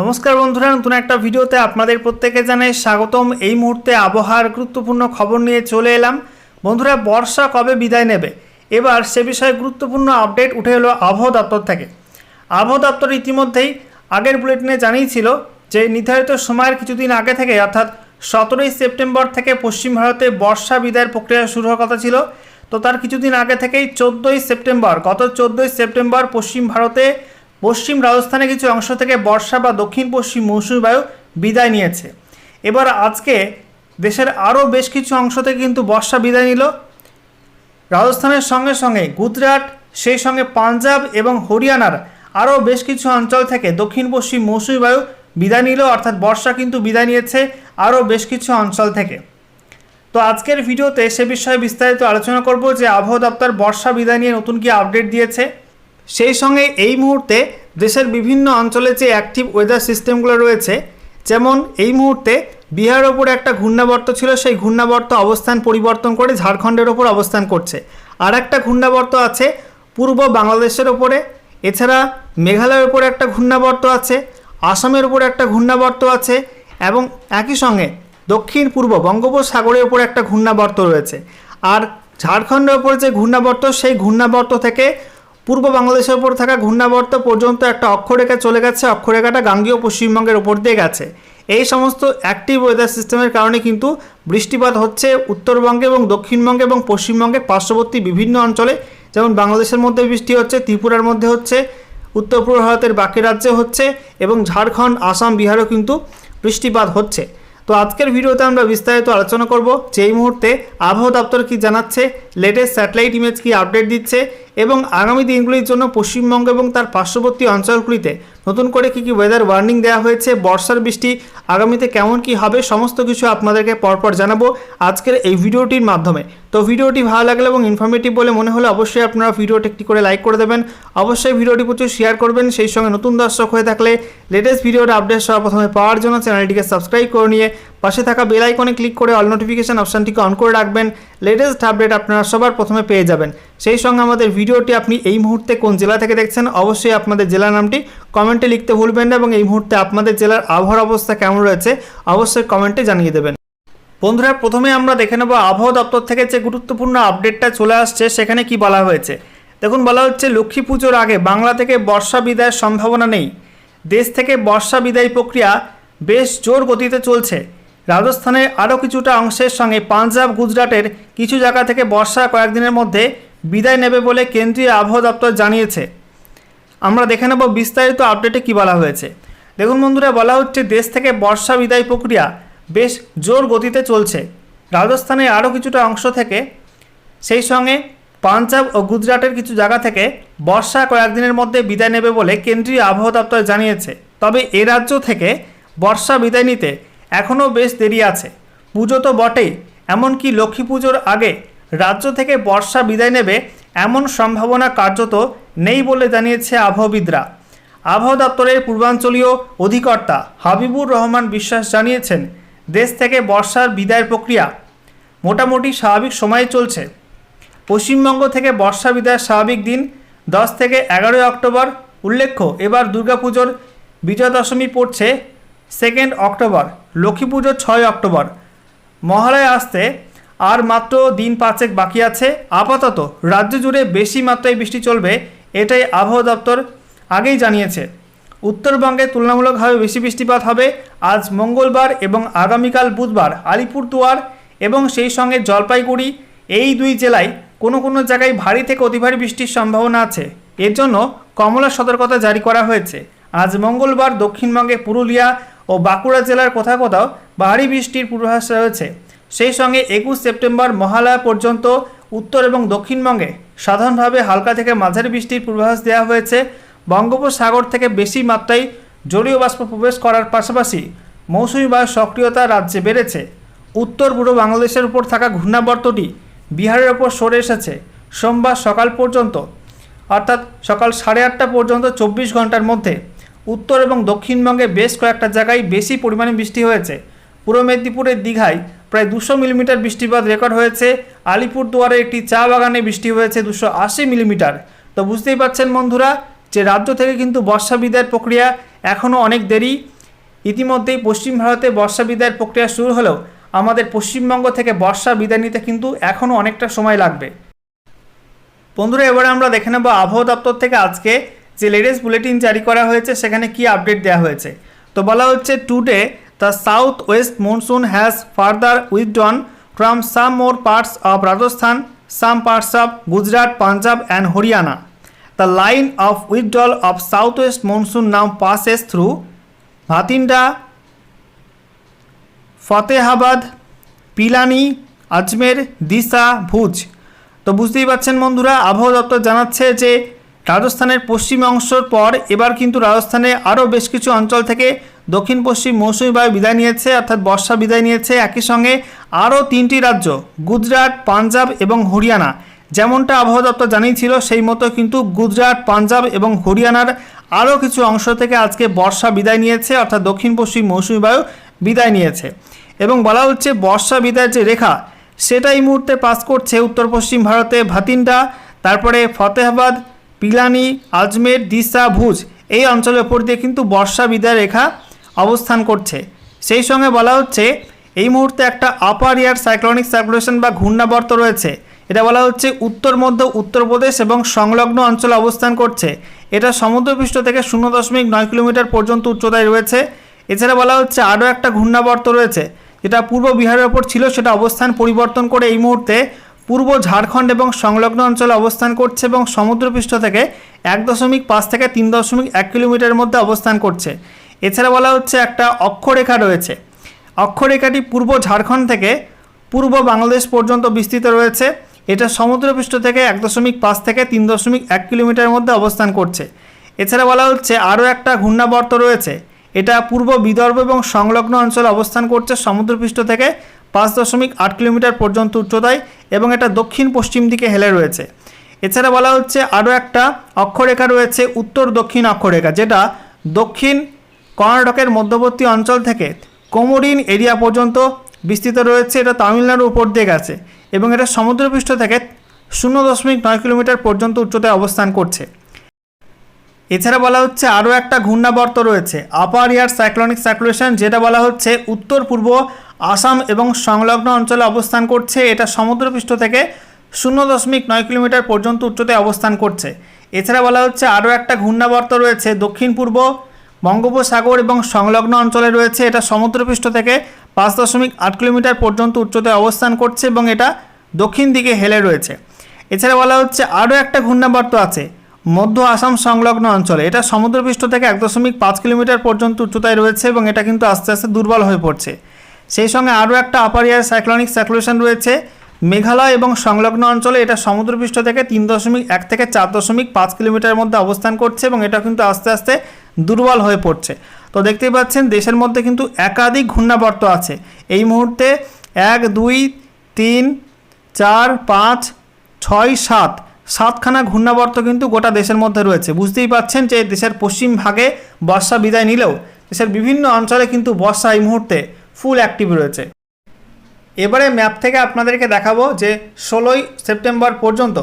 নমস্কার বন্ধুরা, নতুন একটা ভিডিওতে আপনাদের প্রত্যেকে জানাই স্বাগতম। এই মুহূর্তে আবহাওয়ার গুরুত্বপূর্ণ খবর নিয়ে চলে এলাম। বন্ধুরা, বর্ষা কবে বিদায় নেবে? এবার সে বিষয়ে গুরুত্বপূর্ণ আপডেট উঠে এলো আবহাওয়া দপ্তর থেকে। আবহাওয়া দপ্তর ইতিমধ্যেই আগের বুলেটিনে জানিয়েছিল যে, নির্ধারিত সময়ের কিছুদিন আগে থেকে, অর্থাৎ সতেরোই সেপ্টেম্বর থেকে পশ্চিম ভারতে বর্ষা বিদায়ের প্রক্রিয়া শুরু হওয়ার কথা ছিল। তো তার কিছুদিন আগে থেকেই চোদ্দোই সেপ্টেম্বর, গত চোদ্দোই সেপ্টেম্বর পশ্চিম ভারতে পশ্চিম রাজস্থানের কিছু অংশ থেকে বর্ষা বা দক্ষিণ পশ্চিম মৌসুমী বায়ু বিদায় নিয়েছে। এবার আজকে দেশের আরও বেশ কিছু অংশ থেকে কিন্তু বর্ষা বিদায় নিল। রাজস্থানের সঙ্গে সঙ্গে গুজরাট, সেই সঙ্গে পাঞ্জাব এবং হরিয়ানার আরও বেশ কিছু অঞ্চল থেকে দক্ষিণ পশ্চিম মৌসুমী বায়ু বিদায় নিল, অর্থাৎ বর্ষা কিন্তু বিদায় নিয়েছে আরও বেশ কিছু অঞ্চল থেকে। তো আজকের ভিডিওতে সে বিষয়ে বিস্তারিত আলোচনা করব যে আবহাওয়া দপ্তর বর্ষা বিদায় নিয়ে নতুন কি আপডেট দিয়েছে। সেই সঙ্গে এই মুহূর্তে দেশের বিভিন্ন অঞ্চলে যে অ্যাক্টিভ ওয়েদার সিস্টেমগুলো রয়েছে, যেমন এই মুহূর্তে বিহারের ওপরে একটা ঘূর্ণাবর্ত ছিল, সেই ঘূর্ণাবর্ত অবস্থান পরিবর্তন করে ঝাড়খণ্ডের ওপর অবস্থান করছে। আর একটা ঘূর্ণাবর্ত আছে পূর্ব বাংলাদেশের ওপরে, এছাড়া মেঘালয়ের ওপরে একটা ঘূর্ণাবর্ত আছে, আসামের উপরে একটা ঘূর্ণাবর্ত আছে, এবং একই সঙ্গে দক্ষিণ পূর্ব বঙ্গোপসাগরের উপরে একটা ঘূর্ণাবর্ত রয়েছে। আর ঝাড়খণ্ডের ওপর যে ঘূর্ণাবর্ত, সেই ঘূর্ণাবর্ত থেকে পূর্ব বাংলাদেশের উপর থাকা ঘূর্ণাবর্ত পর্যন্ত একটা অক্ষরেখা চলে গেছে। অক্ষরেখাটা গাঙ্গীয় পশ্চিমবঙ্গের উপর দিয়ে গেছে। এই সমস্ত অ্যাক্টিভ ওয়েদার সিস্টেমের কারণে কিন্তু বৃষ্টিপাত হচ্ছে উত্তরবঙ্গে এবং দক্ষিণবঙ্গে এবং পশ্চিমবঙ্গের পার্শ্ববর্তী বিভিন্ন অঞ্চলে। যেমন বাংলাদেশের মধ্যে বৃষ্টি হচ্ছে, ত্রিপুরার মধ্যে হচ্ছে, উত্তর পূর্ব ভারতের বাকি রাজ্যে হচ্ছে এবং ঝাড়খণ্ড, আসাম, বিহারেও কিন্তু বৃষ্টিপাত হচ্ছে। তো আজকের ভিডিওতে আমরা বিস্তারিত আলোচনা করব যে এই মুহূর্তে আবহাওয়া দপ্তর কি জানাচ্ছে লেটেস্ট স্যাটেলাইট ইমেজ কি আপডেট দিচ্ছে এবং আগামী দিনগুলির জন্য পশ্চিমবঙ্গ এবং তার পার্শ্ববর্তী অঞ্চলগুলিতে নতুন করে কী কী ওয়েদার ওয়ার্নিং দেওয়া হয়েছে, বর্ষার বৃষ্টি, আগামীতে কেমন কি হবে, সমস্ত কিছু আপনাদেরকে পরপর জানাব আজকের এই ভিডিওটির মাধ্যমে। তো ভিডিওটি ভালো লাগলে এবং ইনফরমেটিভ বলে মনে হলে অবশ্যই আপনারা ভিডিওটি একটি করে লাইক করে দেবেন। অবশ্যই ভিডিওটি প্রচুর শেয়ার করবেন। সেই সঙ্গে নতুন দর্শক হয়ে থাকলে লেটেস্ট ভিডিওর আপডেট সবার প্রথমে পাওয়ার জন্য চ্যানেলটিকে সাবস্ক্রাইব করে নিয়ে পাশে থাকা বেল আইকনে ক্লিক করে অল নোটিফিকেশন অপশানটিকে অন করে রাখবেন। লেটেস্ট আপডেট আপনারা সবার প্রথমে পেয়ে যাবেন। সেই সঙ্গে আমাদের ভিডিওটি আপনি এই মুহূর্তে কোন জেলা থেকে দেখছেন অবশ্যই আপনাদের জেলার নামটি কমেন্টে লিখতে ভুলবেন না এবং এই মুহূর্তে আপনাদের জেলার আবহাওয়ার অবস্থা কেমন রয়েছে অবশ্যই কমেন্টে জানিয়ে দেবেন। বন্ধুরা, প্রথমে আমরা দেখে নেব আবহাওয়া দপ্তর থেকে যে গুরুত্বপূর্ণ আপডেটটা চলে আসছে, সেখানে কি বলা হয়েছে? দেখুন, বলা হচ্ছে লক্ষ্মী পুজোর আগে বাংলা থেকে বর্ষা বিদায়ের সম্ভাবনা নেই। দেশ থেকে বর্ষা বিদায় প্রক্রিয়া বেশ জোর গতিতে চলছে। রাজস্থানের আরও কিছুটা অংশের সঙ্গে পাঞ্জাব, গুজরাটের কিছু জায়গা থেকে বর্ষা কয়েকদিনের মধ্যে বিদায় নেবে বলে কেন্দ্রীয় আবহাওয়া দপ্তর জানিয়েছে। আমরা দেখে নেব বিস্তারিত আপডেটে কী বলা হয়েছে। দেখুন বন্ধুরা, বলা হচ্ছে দেশ থেকে বর্ষা বিদায় প্রক্রিয়া বেশ জোর গতিতে চলছে। রাজস্থানের আরও কিছুটা অংশ থেকে, সেই সঙ্গে পাঞ্জাব ও গুজরাটের কিছু জায়গা থেকে বর্ষা কয়েকদিনের মধ্যে বিদায় নেবে বলে কেন্দ্রীয় আবহাওয়া দপ্তর জানিয়েছে। তবে এ রাজ্য থেকে বর্ষা বিদায় নিতে এখনও বেশ দেরি আছে। পুজো তো বটেই, এমনকি লক্ষ্মী পুজোর আগে রাজ্য থেকে বর্ষা বিদায় নেবে এমন সম্ভাবনা কার্যত নেই বলে জানিয়েছে আবহাওয়াবিদরা আবহাওয়া দপ্তরের পূর্বাঞ্চলীয় অধিকর্তা হাবিবুর রহমান বিশ্বাস জানিয়েছেন, দেশ থেকে বর্ষার বিদায়ের প্রক্রিয়া মোটামুটি স্বাভাবিক সময়ে চলছে। পশ্চিমবঙ্গ থেকে বর্ষা বিদায়ের স্বাভাবিক দিন দশ থেকে এগারোই অক্টোবর। উল্লেখ্য, এবার দুর্গাপুজোর বিজয়া দশমী পড়ছে সেকেন্ড অক্টোবর। লক্ষ্মী পুজো ছয় অক্টোবর। মহালয় আসতে আর মাত্র দিন পাঁচেক বাকি আছে। আপাতত রাজ্য জুড়ে বেশি মাত্রায় বৃষ্টি চলবে, এটাই আবহাওয়া দপ্তর আগেই জানিয়েছে। উত্তরবঙ্গে তুলনামূলকভাবে বেশি বৃষ্টিপাত হবে আজ মঙ্গলবার এবং আগামীকাল বুধবার আলিপুরদুয়ার এবং সেই সঙ্গে জলপাইগুড়ি। এই দুই জেলায় কোনো কোনো জায়গায় ভারী থেকে অতি ভারী বৃষ্টির সম্ভাবনা আছে। এর জন্য কমলা সতর্কতা জারি করা হয়েছে। আজ মঙ্গলবার দক্ষিণবঙ্গে পুরুলিয়া ও বাঁকুড়া জেলার কোথাও কোথাও ভারী বৃষ্টির পূর্বাভাস রয়েছে। সেই সঙ্গে একুশ সেপ্টেম্বর মহালয়া পর্যন্ত উত্তর এবং দক্ষিণবঙ্গে সাধারণভাবে হালকা থেকে মাঝারি বৃষ্টির পূর্বাভাস দেওয়া হয়েছে। বঙ্গোপসাগর থেকে বেশি মাত্রায় জলীয় বাষ্প প্রবেশ করার পাশাপাশি মৌসুমি বায়ুর সক্রিয়তা রাজ্যে বেড়েছে। উত্তর পূর্ব বাংলাদেশের উপর থাকা ঘূর্ণাবর্তটি বিহারের ওপর সরে এসেছে সোমবার সকাল পর্যন্ত। অর্থাৎ সকাল সাড়ে আটটা পর্যন্ত চব্বিশ ঘণ্টার মধ্যে উত্তর এবং দক্ষিণবঙ্গে বেশ কয়েকটা জায়গায় বেশি পরিমাণে বৃষ্টি হয়েছে। পূর্ব মেদিনীপুরের দীঘায় প্রায় দুশো মিলিমিটার বৃষ্টিপাত রেকর্ড হয়েছে। আলিপুরদুয়ারে একটি চা বাগানে বৃষ্টি হয়েছে দুশো আশি মিলিমিটার। তো বুঝতেই পারছেন বন্ধুরা যে রাজ্য থেকে কিন্তু বর্ষা বিদায়ের প্রক্রিয়া এখনও অনেক দেরি। ইতিমধ্যেই পশ্চিম ভারতে বর্ষা বিদায়ের প্রক্রিয়া শুরু হলেও আমাদের পশ্চিমবঙ্গ থেকে বর্ষা বিদায় নিতে কিন্তু এখনও অনেকটা সময় লাগবে। বন্ধুরা, এবারে আমরা দেখে নেব আবহাওয়া দপ্তর থেকে আজকে যে লেটেস্ট বুলেটিন জারি করা হয়েছে, সেখানে কি আপডেট দেওয়া হয়েছে? তো বলা হচ্ছে today the south west monsoon has further withdrawn from some more parts of Rajasthan some parts of Gujarat Punjab and Haryana the line of withdrawal of south west monsoon now passes through Bathinda Fatehabad Pilani Ajmer Disa Bhuj তো বুঝতেই পারছেন বন্ধুরা, আবহাওয়া দপ্তর জানাচ্ছে যে রাজস্থানের পশ্চিম অংশের পর এবার কিন্তু রাজস্থানে আরও বেশ কিছু অঞ্চল থেকে দক্ষিণ পশ্চিম মৌসুমি বায়ু বিদায় নিয়েছে, অর্থাৎ বর্ষা বিদায় নিয়েছে। একই সঙ্গে আরও তিনটি রাজ্য, গুজরাট, পাঞ্জাব এবং হরিয়ানা। যেমনটা আবহাওয়া দপ্তর জানিয়েছিল, সেই মতো কিন্তু গুজরাট, পাঞ্জাব এবং হরিয়ানার আরও কিছু অংশ থেকে আজকে বর্ষা বিদায় নিয়েছে, অর্থাৎ দক্ষিণ পশ্চিম মৌসুমি বায়ু বিদায় নিয়েছে। এবং বলা হচ্ছে বর্ষা বিদায়ের যে রেখা, সেটা এই মুহূর্তে পাস করছে উত্তর পশ্চিম ভারতে ভাতিন্ডা, তারপরে ফতেহাবাদ পিলানি, আজমের দিশা ভুজ এই অঞ্চলের ওপর দিয়ে কিন্তু বর্ষা বিদায় রেখা অবস্থান করছে। সেই সঙ্গে বলা হচ্ছে, এই মুহূর্তে একটা আপার ইয়ার সাইক্লোনিক সার্কুলেশন বা ঘূর্ণাবর্ত রয়েছে। এটা বলা হচ্ছে উত্তর, মধ্য, উত্তরপ্রদেশ এবং সংলগ্ন অঞ্চলে অবস্থান করছে। এটা সমুদ্রপৃষ্ঠ থেকে শূন্য দশমিক নয় কিলোমিটার পর্যন্ত উচ্চতায় রয়েছে। এছাড়া বলা হচ্ছে আরও একটা ঘূর্ণাবর্ত রয়েছে। যেটা পূর্ব বিহারের ওপর ছিল, সেটা অবস্থান পরিবর্তন করে এই মুহূর্তে পূর্ব ঝাড়খণ্ড এবং সংলগ্ন অঞ্চলে অবস্থান করছে এবং সমুদ্রপৃষ্ঠ থেকে এক দশমিক পাঁচ থেকে তিন দশমিক এক কিলোমিটারের মধ্যে অবস্থান করছে। এছাড়া বলা হচ্ছে একটা অক্ষরেখা রয়েছে। অক্ষরেখাটি পূর্ব ঝাড়খণ্ড থেকে পূর্ব বাংলাদেশ পর্যন্ত বিস্তৃত রয়েছে। এটা সমুদ্রপৃষ্ঠ থেকে এক দশমিক পাঁচ থেকে তিন দশমিক এক কিলোমিটারের মধ্যে অবস্থান করছে। এছাড়া বলা হচ্ছে আরও একটা ঘূর্ণাবর্ত রয়েছে। এটা পূর্ব বিদর্ভ এবং সংলগ্ন অঞ্চলে অবস্থান করছে সমুদ্রপৃষ্ঠ থেকে পাঁচ দশমিক আট কিলোমিটার পর্যন্ত উচ্চতায় এবং এটা দক্ষিণ পশ্চিম দিকে হেলে রয়েছে। এছাড়া বলা হচ্ছে আরও একটা অক্ষরেখা রয়েছে, উত্তর দক্ষিণ অক্ষরেখা, যেটা দক্ষিণ কর্ণাটকের মধ্যবর্তী অঞ্চল থেকে কোমরিন এরিয়া পর্যন্ত বিস্তৃত রয়েছে। এটা তামিলনাড়ুর উপর দিয়ে গেছে এবং এটা সমুদ্রপৃষ্ঠ থেকে শূন্য দশমিক নয় কিলোমিটার পর্যন্ত উচ্চতায় অবস্থান করছে। এছাড়া বলা হচ্ছে আরও একটা ঘূর্ণাবর্ত রয়েছে, আপার ইয়ার সাইক্লোনিক সার্কুলেশন, যেটা বলা হচ্ছে উত্তর পূর্ব আসাম এবং সংলগ্ন অঞ্চলে অবস্থান করছে। এটা সমুদ্রপৃষ্ঠ থেকে শূন্য দশমিক নয় কিলোমিটার পর্যন্ত উচ্চতায় অবস্থান করছে। এছাড়া বলা হচ্ছে আরও একটা ঘূর্ণাবর্ত রয়েছে দক্ষিণ পূর্ব বঙ্গোপসাগর এবং সংলগ্ন অঞ্চলে রয়েছে। এটা সমুদ্রপৃষ্ঠ থেকে পাঁচ দশমিক আট কিলোমিটার পর্যন্ত উচ্চতায় অবস্থান করছে এবং এটা দক্ষিণ দিকে হেলে রয়েছে। এছাড়া বলা হচ্ছে আরও একটা ঘূর্ণাবর্ত আছে মধ্য আসাম সংলগ্ন অঞ্চলে। এটা সমুদ্রপৃষ্ঠ থেকে এক দশমিক পাঁচ কিলোমিটার পর্যন্ত উচ্চতায় রয়েছে এবং এটা কিন্তু আস্তে আস্তে দুর্বল হয়ে পড়ছে। সেই সঙ্গে আরও একটা আপার ইয়ার সাইক্লোনিক সার্কুলেশন রয়েছে। মেঘালয় এবং সংলগ্ন অঞ্চলে এটা সমুদ্রপৃষ্ঠ থেকে তিন দশমিক এক থেকে চার দশমিক পাঁচ কিলোমিটারের মধ্যে অবস্থান করছে এবং এটা কিন্তু আস্তে আস্তে দুর্বল হয়ে পড়ছে। তো দেখতেই পাচ্ছেন, দেশের মধ্যে কিন্তু একাধিক ঘূর্ণাবর্ত আছে। এই মুহূর্তে এক, দুই, তিন, চার, পাঁচ, ছয়, সাত, সাতখানা ঘূর্ণাবর্ত কিন্তু গোটা দেশের মধ্যে রয়েছে। বুঝতেই পাচ্ছেন যে দেশের পশ্চিম ভাগে বর্ষা বিদায় নিলেও দেশের বিভিন্ন অঞ্চলে কিন্তু বর্ষা এই মুহূর্তে ফুল অ্যাক্টিভ রয়েছে। এবারে ম্যাপ থেকে আপনাদেরকে দেখাবো যে ষোলোই সেপ্টেম্বর পর্যন্ত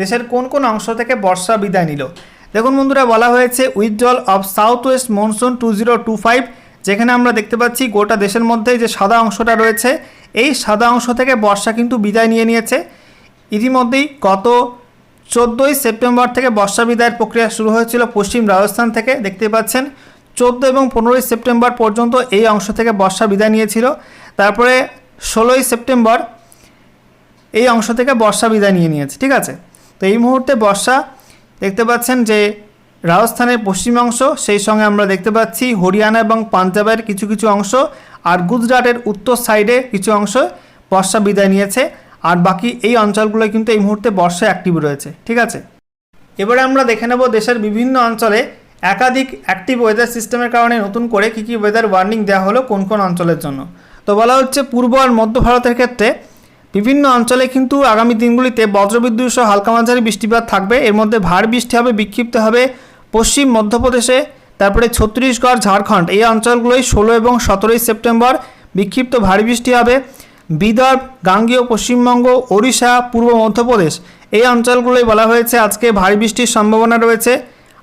দেশের কোন কোন অংশ থেকে বর্ষা বিদায় নিল। দেখুন বন্ধুরা, বলা হয়েছে withdrawal of south west monsoon two zero two five, যেখানে আমরা দেখতে পাচ্ছি গোটা দেশের মধ্যে যে সাদা অংশটা রয়েছে, এই সাদা অংশ থেকে বর্ষা কিন্তু বিদায় নিয়ে নিয়েছে। ইতিমধ্যেই গত চোদ্দোই সেপ্টেম্বর থেকে বর্ষা বিদায়ের প্রক্রিয়া শুরু হয়েছিল পশ্চিম রাজস্থান থেকে, দেখতে পাচ্ছেন। চোদ্দ এবং পনেরোই সেপ্টেম্বর পর্যন্ত এই অংশ থেকে বর্ষা বিদায় নিয়েছিল। তারপরে ষোলোই সেপ্টেম্বর এই অংশ থেকে বর্ষা বিদায় নিয়ে নিয়েছে, ঠিক আছে? তো এই মুহূর্তে বর্ষা দেখতে পাচ্ছেন যে রাজস্থানের পশ্চিম অংশ সেই সঙ্গে আমরা দেখতে পাচ্ছি হরিয়ানা এবং পাঞ্জাবের কিছু কিছু অংশ আর গুজরাটের উত্তর সাইডে কিছু অংশ বর্ষা বিদায় নিয়েছে আর বাকি এই অঞ্চলগুলো কিন্তু এই মুহূর্তে বর্ষা অ্যাক্টিভ রয়েছে, ঠিক আছে? এবারে আমরা দেখে নেব দেশের বিভিন্ন অঞ্চলে একাধিক অ্যাক্টিভ ওয়েদার সিস্টেমের কারণে নতুন করে কী কী ওয়েদার ওয়ার্নিং দেওয়া হলো কোন কোন অঞ্চলের জন্য। তো বলা হচ্ছে পূর্ব আর মধ্য ভারতের ক্ষেত্রে বিভিন্ন অঞ্চলে কিন্তু আগামী দিনগুলিতে বজ্রবিদ্যুৎ সহ হালকা মাঝারি বৃষ্টিপাত থাকবে। এর মধ্যে ভারী বৃষ্টি হবে, বিক্ষিপ্ত হবে পশ্চিম মধ্যপ্রদেশে, তারপরে ছত্তিশগড়, ঝাড়খণ্ড। এই অঞ্চলগুলোই ষোলো এবং সতেরোই সেপ্টেম্বর বিক্ষিপ্ত ভারী বৃষ্টি হবে। বিদর্ভ, গাঙ্গীয়, পশ্চিমবঙ্গ, ওড়িশা, পূর্ব মধ্যপ্রদেশ। এই অঞ্চলগুলোই বলা হয়েছে আজকে ভারী বৃষ্টির সম্ভাবনা রয়েছে।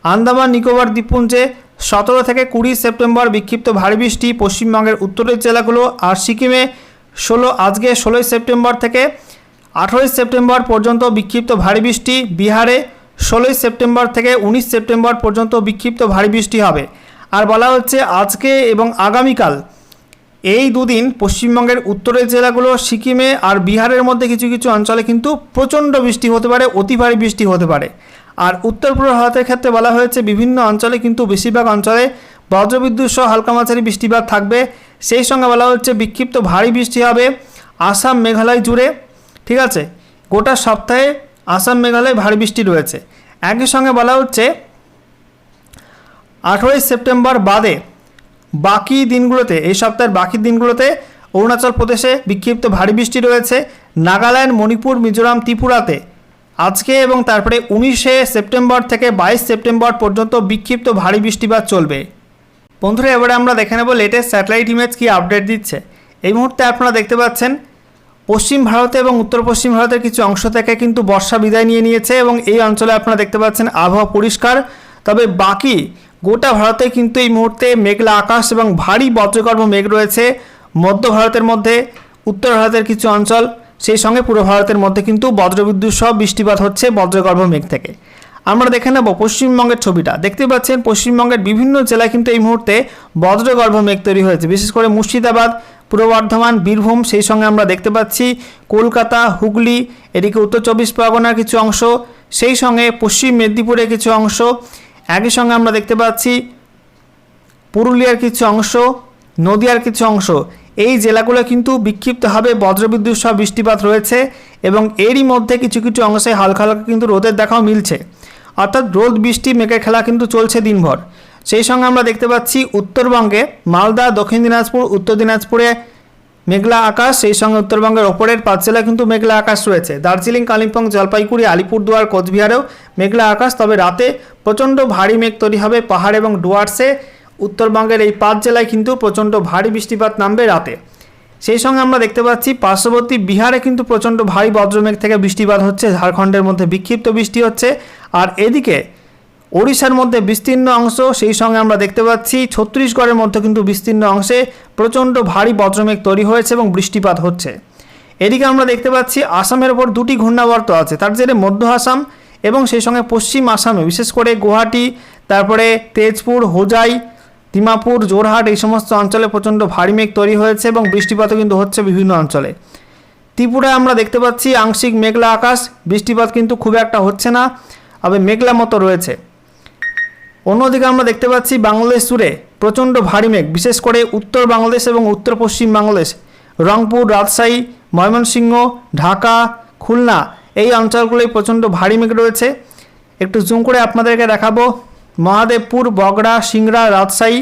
আন্দামান, নিকোবর দ্বীপপুঞ্জে সতেরো থেকে কুড়ি সেপ্টেম্বর বিক্ষিপ্ত ভারী বৃষ্টি পশ্চিমবঙ্গের উত্তরের জেলাগুলো আর সিকিমে ষোলো, আজকে ষোলোই সেপ্টেম্বর থেকে আঠেরোই সেপ্টেম্বর পর্যন্ত বিক্ষিপ্ত ভারী বৃষ্টি। বিহারে ষোলোই সেপ্টেম্বর থেকে উনিশ সেপ্টেম্বর পর্যন্ত বিক্ষিপ্ত ভারী বৃষ্টি হবে। আর বলা হচ্ছে আজকে এবং আগামীকাল। এই দুদিন পশ্চিমবঙ্গের উত্তরের জেলাগুলো, সিকিমে আর বিহারের মধ্যে কিছু কিছু অঞ্চলে কিন্তু প্রচণ্ড বৃষ্টি হতে পারে, অতি ভারী বৃষ্টি হতে পারে। আর উত্তর পূর্ব ভারতের ক্ষেত্রে বলা হয়েছে, বিভিন্ন অঞ্চলে কিন্তু বেশিরভাগ অঞ্চলে বজ্রবিদ্যুৎ সহ হালকা মাঝারি বৃষ্টিপাত থাকবে। সেই সঙ্গে বলা হচ্ছে, বিক্ষিপ্ত ভারী বৃষ্টি হবে আসাম, মেঘালয় জুড়ে। ঠিক আছে? গোটা সপ্তাহে আসাম, মেঘালয় ভারী বৃষ্টি রয়েছে। একই সঙ্গে বলা হচ্ছে, আঠেরোই সেপ্টেম্বর বাদে বাকি দিনগুলোতে, এই সপ্তাহের বাকি দিনগুলোতে অরুণাচল প্রদেশে বিক্ষিপ্ত ভারী বৃষ্টি রয়েছে। নাগাল্যান্ড, মণিপুর, মিজোরাম, ত্রিপুরাতে আজকে এবং তারপরে উনিশে সেপ্টেম্বর থেকে বাইশ সেপ্টেম্বর পর্যন্ত বিক্ষিপ্ত ভারী বৃষ্টিপাত চলবে। বন্ধুরা, এবারে আমরা দেখে নেব লেটেস্ট স্যাটেলাইট ইমেজ কী আপডেট দিচ্ছে। এই মুহূর্তে আপনারা দেখতে পাচ্ছেন, পশ্চিম ভারতে এবং উত্তর পশ্চিম ভারতের কিছু অংশ থেকে কিন্তু বর্ষা বিদায় নিয়ে নিয়েছে এবং এই অঞ্চলে আপনারা দেখতে পাচ্ছেন আবহাওয়া পরিষ্কার। তবে বাকি গোটা ভারতে কিন্তু এই মুহূর্তে মেঘলা আকাশ এবং ভারী বজ্রকর্ম মেঘ রয়েছে। মধ্য ভারতের মধ্যে, উত্তর ভারতের কিছু অঞ্চল সেই সঙ্গে পুরো ভারতের মধ্যে কিন্তু বজ্রবিদ্যুৎ সহ বৃষ্টিপাত হচ্ছে বজ্রগর্ভ মেঘ থেকে। আমরা দেখে নেব পশ্চিমবঙ্গের ছবিটা। দেখতে পাচ্ছেন, পশ্চিমবঙ্গের বিভিন্ন জেলায় কিন্তু এই মুহূর্তে বজ্রগর্ভ মেঘ তৈরি হয়েছে। বিশেষ করে মুর্শিদাবাদ, পূর্ব বর্ধমান, বীরভূম, সেই সঙ্গে আমরা দেখতে পাচ্ছি কলকাতা, হুগলি, এদিকে উত্তর চব্বিশ পরগনার কিছু অংশ, সেই সঙ্গে পশ্চিম মেদিনীপুরের কিছু অংশ, একই সঙ্গে আমরা দেখতে পাচ্ছি পুরুলিয়ার কিছু অংশ, নদিয়ার কিছু অংশ। এই জেলাগুলো কিন্তু বিক্ষিপ্তভাবে বজ্রবিদ্যুৎ সহ বৃষ্টিপাত রয়েছে এবং এরই মধ্যে কিছু কিছু অংশে হালকা হালকা কিন্তু রোদের দেখাও মিলছে। অর্থাৎ রোদ, বৃষ্টি, মেঘের খেলা কিন্তু চলছে দিনভর। সেই সঙ্গে আমরা দেখতে পাচ্ছি উত্তরবঙ্গে মালদা, দক্ষিণ দিনাজপুর, উত্তর দিনাজপুরে মেঘলা আকাশ, সেই সঙ্গে উত্তরবঙ্গের ওপরের পাঁচ জেলায় কিন্তু মেঘলা আকাশ রয়েছে। দার্জিলিং, কালিম্পং, জলপাইগুড়ি, আলিপুরদুয়ার, কোচবিহারেও মেঘলা আকাশ, তবে রাতে প্রচণ্ড ভারী মেঘ তৈরি হবে পাহাড় এবং ডুয়ার্সে। উত্তরবঙ্গের এই পাঁচ জেলায় কিন্তু প্রচণ্ড ভারী বৃষ্টিপাত নামবে রাতে। সেই সঙ্গে আমরা দেখতে পাচ্ছি, পার্শ্ববর্তী বিহারে কিন্তু প্রচণ্ড ভারী বজ্রমেঘ থেকে বৃষ্টিপাত হচ্ছে, ঝাড়খণ্ডের মধ্যে বিক্ষিপ্ত বৃষ্টি হচ্ছে। আর এদিকে ওড়িশার মধ্যে বিস্তীর্ণ অংশ, সেই সঙ্গে আমরা দেখতে পাচ্ছি, ছত্তিশগড়ের মধ্যে কিন্তু বিস্তীর্ণ অংশে প্রচণ্ড ভারী বজ্রমেঘ তৈরি হয়েছে এবং বৃষ্টিপাত হচ্ছে। এদিকে আমরা দেখতে পাচ্ছি, আসামের ওপর দুটি ঘূর্ণাবর্ত আছে, তার জেরে মধ্য আসাম এবং সেই সঙ্গে পশ্চিম আসামে, বিশেষ করে গুয়াহাটি, তারপরে তেজপুর, হোজাই দিমাপুর জোরহাট এই সমস্ত অঞ্চলে প্রচণ্ড ভারী মেঘ তৈরি হয়েছে এবং বৃষ্টিপাতও কিন্তু হচ্ছে বিভিন্ন অঞ্চলে। ত্রিপুরায় আমরা দেখতে পাচ্ছি আংশিক মেঘলা আকাশ, বৃষ্টিপাত কিন্তু খুব একটা হচ্ছে না তবে মেঘলা মতো রয়েছে। অন্যদিকে আমরা দেখতে পাচ্ছি বাংলাদেশ জুড়ে প্রচণ্ড ভারী মেঘ, বিশেষ করে উত্তর বাংলাদেশ এবং উত্তর পশ্চিম বাংলাদেশ, রংপুর, রাজশাহী, ময়মনসিংহ, ঢাকা, খুলনা এই অঞ্চলগুলোয় প্রচণ্ড ভারী মেঘ রয়েছে। একটু জুম করে আপনাদেরকে দেখাবো। মহাদেবপুর, বগড়া, সিংড়া, রাজশাহী।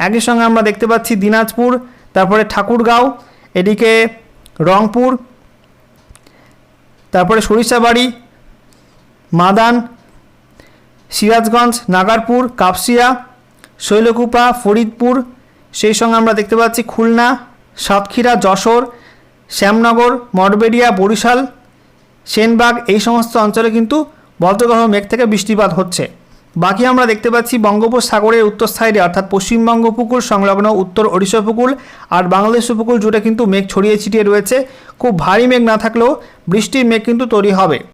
একই সঙ্গে আমরা দেখতে পাচ্ছি দিনাজপুর, তারপরে ঠাকুরগাঁও, এদিকে রংপুর, তারপরে সরিষাবাড়ি, মাদান, সিরাজগঞ্জ, নাগারপুর, কাপসিয়া, শৈলকুপা, ফরিদপুর। সেই সঙ্গে আমরা দেখতে পাচ্ছি খুলনা, সাতক্ষীরা, যশোর, শ্যামনগর, মঠবেড়িয়া, বরিশাল, সেনবাগ। এই সমস্ত অঞ্চলে কিন্তু বজ্রগ্রহ মেঘ থেকে বৃষ্টিপাত হচ্ছে। বাকি আমরা দেখতে পাচ্ছি বঙ্গোপসাগরের উত্তর সাইডে অর্থাৎ পশ্চিমবঙ্গ উপকূল সংলগ্ন উত্তর ওড়িশা উপকূল আর বাংলাদেশ উপকূল জুড়ে কিন্তু মেঘ ছড়িয়ে ছিটিয়ে রয়েছে। খুব ভারী মেঘ না থাকলেও বৃষ্টির মেঘ কিন্তু তৈরি হবে।